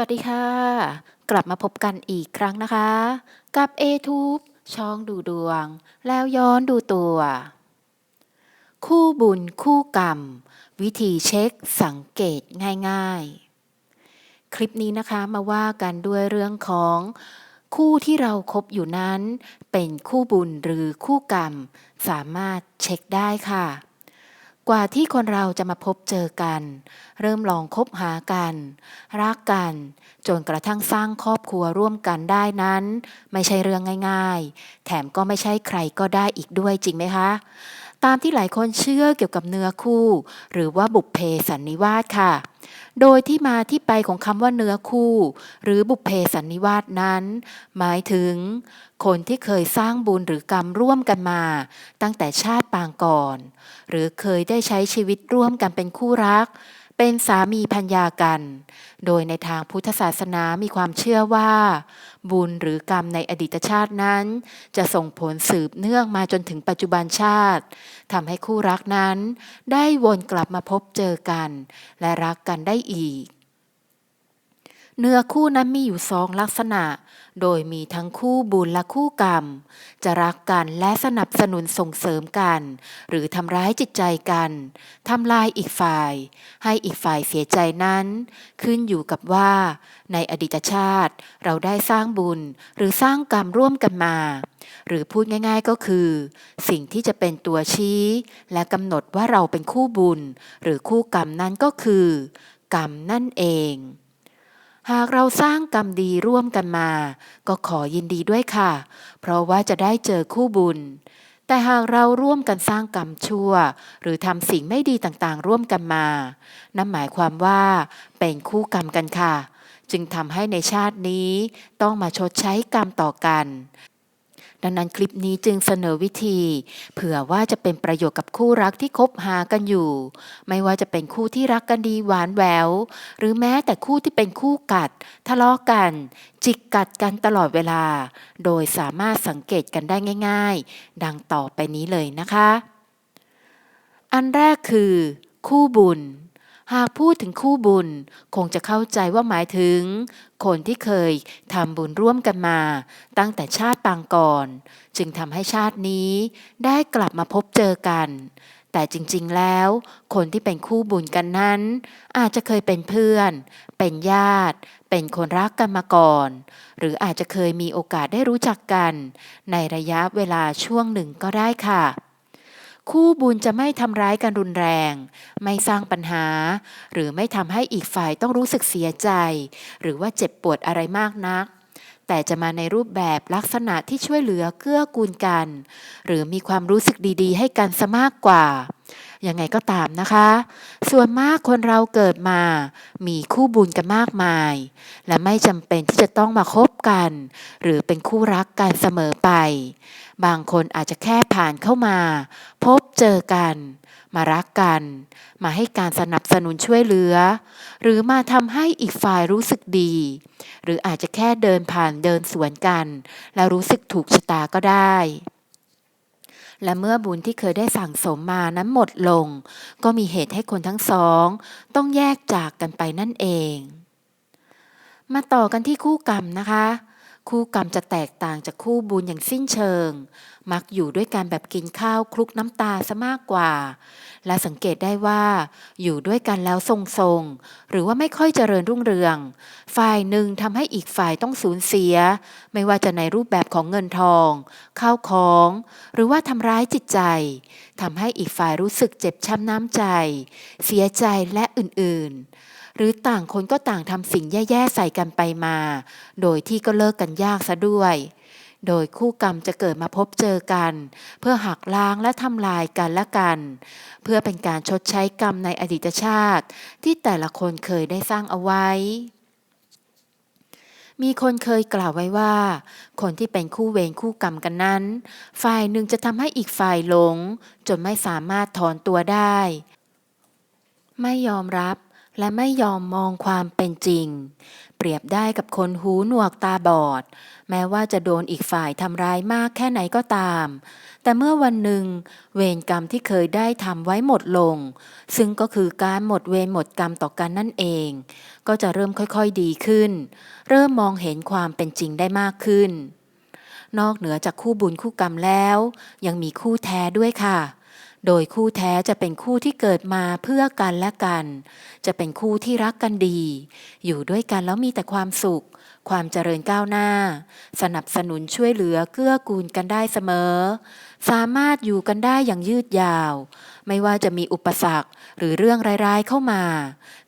วัสดีค่ะ กลับมาพบกันอีกครั้งนะคะ กับ a t u b e ช่องดูดวง แล้วย้อนดูตัว คู่บุญคู่กรรม วิธีเช็คสังเกตง่าย ๆ คลิปนี้นะคะมาว่ากันด้วยเรื่องของ คู่ที่เราครบอยู่นั้น เป็นคู่บุญหรือคู่กรรม สามารถเช็คได้ค่ะ กว่าที่คนเราจะมาพบเจอกัน เริ่มลองคบหากัน รักกัน จนกระทั่งสร้างครอบครัวร่วมกันได้นั้น ไม่ใช่เรื่องง่าย ๆ แถมก็ไม่ใช่ใครก็ได้อีกด้วยจริงไหมคะ ตามที่หลายคนเชื่อเกี่ยวกับเนื้อคู่ หรือว่าบุพเพสันนิวาสค่ะ โดยที่มาที่ไปของคำว่าเนื้อคู่ หรือบุพเพสันนิวาสนั้น หมายถึง คนที่เคยสร้างบุญหรือกรรมร่วมกันมา ตั้งแต่ชาติปางก่อน หรือเคยได้ใช้ชีวิตร่วมกันเป็นคู่รัก เป็นสามีพัญญากัน โดยในทางพุทธศาสนามีความเชื่อว่า บุญหรือกรรมในอดีตชาตินั้น จะส่งผลสืบเนื่องมาจนถึงปัจจุบันชาติทำให้คู่รักนั้น ได้วนกลับมาพบเจอกัน และรักกันได้อีก เนื้อคู่นั้นมีอยู่สองลักษณะ โดยมีทั้งคู่บุญและคู่กรรม จะรักกันและสนับสนุนส่งเสริมกัน หรือทำร้ายจิตใจกันทำลายอีกฝ่าย ให้อีกฝ่ายเสียใจนั้น ขึ้นอยู่กับว่า ในอดีตชาติ เราได้สร้างบุญหรือสร้างกรรมร่วมกันมา หรือพูดง่ายๆก็คือ สิ่งที่จะเป็นตัวชี้ และกำหนดว่าเราเป็นคู่บุญ หรือคู่กรรมนั้นก็คือ กรรมนั่นเอง หากเราสร้างกรรมดีร่วมกันมา ก็ขอยินดีด้วยค่ะ เพราะว่าจะได้เจอคู่บุญ แต่หากเราร่วมกันสร้างกรรมชั่ว หรือทำสิ่งไม่ดีต่างๆ ร่วมกันมา นั่นหมายความว่า เป็นคู่กรรมกันค่ะ จึงทำให้ในชาตินี้ต้องมาชดใช้กรรมต่อกัน ดังนั้นคลิปนี้จึงเสนอวิธี เผื่อว่าจะเป็นประโยชน์กับคู่รักที่คบหากันอยู่ ไม่ว่าจะเป็นคู่ที่รักกันดีหวานแหวว หรือแม้แต่คู่ที่เป็นคู่กัด ทะเลาะกัน จิกกัดกันตลอดเวลา โดยสามารถสังเกตกันได้ง่าย ๆ ดังต่อไปนี้เลยนะคะ อันแรกคือ คู่บุญ หากพูดถึงคู่บุญคงจะเข้าใจว่าหมายถึง คนที่เคยทำบุญร่วมกันมา ตั้งแต่ชาติปางก่อน จึงทำให้ชาตินี้ได้กลับมาพบเจอกัน แต่จริงๆแล้ว คนที่เป็นคู่บุญกันนั้น อาจจะเคยเป็นเพื่อน เป็นญาติ เป็นคนรักกันมาก่อน หรืออาจจะเคยมีโอกาสได้รู้จักกัน ในระยะเวลาช่วงหนึ่งก็ได้ค่ะ คู่บุญจะไม่ทำร้ายกันรุนแรง ไม่สร้างปัญหา หรือไม่ทำให้อีกฝ่ายต้องรู้สึกเสียใจ หรือว่าเจ็บปวดอะไรมากนัก แต่จะมาในรูปแบบลักษณะที่ช่วยเหลือเกื้อกูลกัน หรือมีความรู้สึกดีๆ ให้กันซะมากกว่า ยังไงก็ตามนะคะ ส่วนมากคนเราเกิดมา มีคู่บุญกันมากมาย และไม่จำเป็นที่จะต้องมาคบกัน หรือเป็นคู่รักกันเสมอไป บางคนอาจจะแค่ผ่านเข้ามา พบเจอกัน มารักกัน มาให้การสนับสนุนช่วยเหลือ หรือมาทำให้อีกฝ่ายรู้สึกดี หรืออาจจะแค่เดินผ่านเดินสวนกัน แล้วรู้สึกถูกชะตาก็ได้ และเมื่อบุญที่เคยได้สั่งสมมานั้นหมดลง ก็มีเหตุให้คนทั้งสอง ต้องแยกจากกันไปนั่นเอง มาต่อกันที่คู่กรรมนะคะ คู่กรรมจะแตกต่างจากคู่บุญอย่างสิ้นเชิง มักอยู่ด้วยกันแบบกินข้าวคลุกน้ำตาซะมากกว่า และสังเกตได้ว่า อยู่ด้วยกันแล้วทรงๆ หรือว่าไม่ค่อยเจริญรุ่งเรือง ฝ่ายหนึ่งทำให้อีกฝ่ายต้องสูญเสีย ไม่ว่าจะในรูปแบบของเงินทอง ข้าวของ หรือว่าทำร้ายจิตใจทำให้อีกฝ่ายรู้สึกเจ็บช้ำน้ำใจ เสียใจและอื่นๆ หรือต่างคนก็ต่างทำสิ่งแย่ๆใส่กันไปมา โดยที่ก็เลิกกันยากซะด้วย โดยคู่กรรมจะเกิดมาพบเจอกัน เพื่อหักล้างและทำลายกันและกัน เพื่อเป็นการชดใช้กรรมในอดีตชาติ ที่แต่ละคนเคยได้สร้างเอาไว้มีคนเคยกล่าวไว้ว่า คนที่เป็นคู่เวรคู่กรรมกันนั้น ฝ่ายหนึ่งจะทำให้อีกฝ่ายหลง จนไม่สามารถถอนตัวได้ ไม่ยอมรับ และไม่ยอมมองความเป็นจริง เปรียบได้กับคนหูหนวกตาบอด แม้ว่าจะโดนอีกฝ่ายทำร้ายมากแค่ไหนก็ตาม แต่เมื่อวันหนึ่ง เวรกรรมที่เคยได้ทำไว้หมดลง ซึ่งก็คือการหมดเวรหมดกรรมต่อกันนั่นเอง ก็จะเริ่มค่อยๆดีขึ้น เริ่มมองเห็นความเป็นจริงได้มากขึ้น นอกเหนือจากคู่บุญคู่กรรมแล้ว ยังมีคู่แท้ด้วยค่ะ โดยคู่แท้จะเป็นคู่ที่เกิดมาเพื่อกันและกัน จะเป็นคู่ที่รักกันดี อยู่ด้วยกันแล้วมีแต่ความสุข ความเจริญก้าวหน้า สนับสนุนช่วยเหลือเกื้อกูลกันได้เสมอ สามารถอยู่กันได้อย่างยืดยาว ไม่ว่าจะมีอุปสรรคหรือเรื่องร้ายๆเข้ามา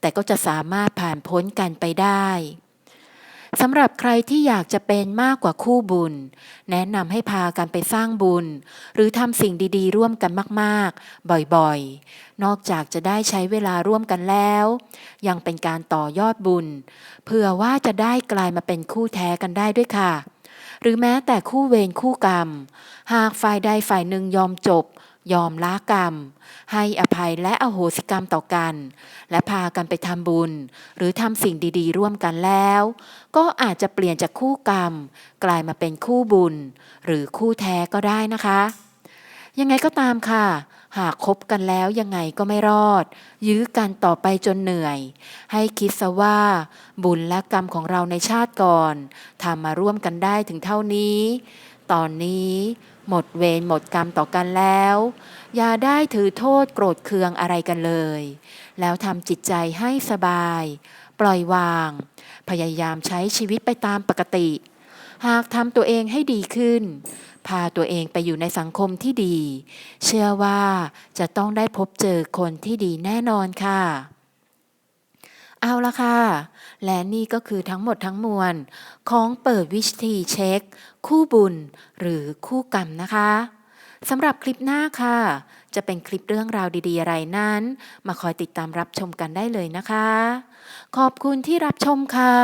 แต่ก็จะสามารถผ่านพ้นกันไปได้ สำหรับใครที่อยากจะเป็นมากกว่าคู่บุญ แนะนำให้พากันไปสร้างบุญ หรือทำสิ่งดีๆ ร่วมกันมากๆ บ่อยๆ นอกจากจะได้ใช้เวลาร่วมกันแล้ว ยังเป็นการต่อยอดบุญเพื่อว่าจะได้กลายมาเป็นคู่แท้กันได้ด้วยค่ะ หรือแม้แต่คู่เวรคู่กรรม หากฝ่ายใดฝ่ายหนึ่งยอมจบ ยอมละกรรม ให้อภัยและอโหสิกรรมต่อกัน และพากันไปทำบุญ หรือทำสิ่งดีๆ ร่วมกันแล้ว ก็อาจจะเปลี่ยนจากคู่กรรม กลายมาเป็นคู่บุญ หรือคู่แท้ก็ได้นะคะ ยังไงก็ตามค่ะ หากคบกันแล้วยังไงก็ไม่รอด ยื้อกันต่อไปจนเหนื่อย ให้คิดซะว่า บุญและกรรมของเราในชาติก่อนทำมาร่วมกันได้ถึงเท่านี้ ตอนนี้ หมดเวรหมดกรรมต่อกันแล้ว อย่าได้ถือโทษโกรธเคืองอะไรกันเลย แล้วทำจิตใจให้สบาย ปล่อยวาง พยายามใช้ชีวิตไปตามปกติ หากทำตัวเองให้ดีขึ้น พาตัวเองไปอยู่ในสังคมที่ดี เชื่อว่าจะต้องได้พบเจอคนที่ดีแน่นอนค่ะ เอาละค่ะ และนี่ก็คือทั้งหมดทั้งมวล ของเปิดวิธีเช็ค คู่บุญ หรือคู่กรรมนะคะสำหรับคลิปหน้าค่ะ จะเป็นคลิปเรื่องราวดี ๆ อะไรนั้น มาคอยติดตามรับชมกันได้เลยนะคะ ขอบคุณที่รับชมค่ะ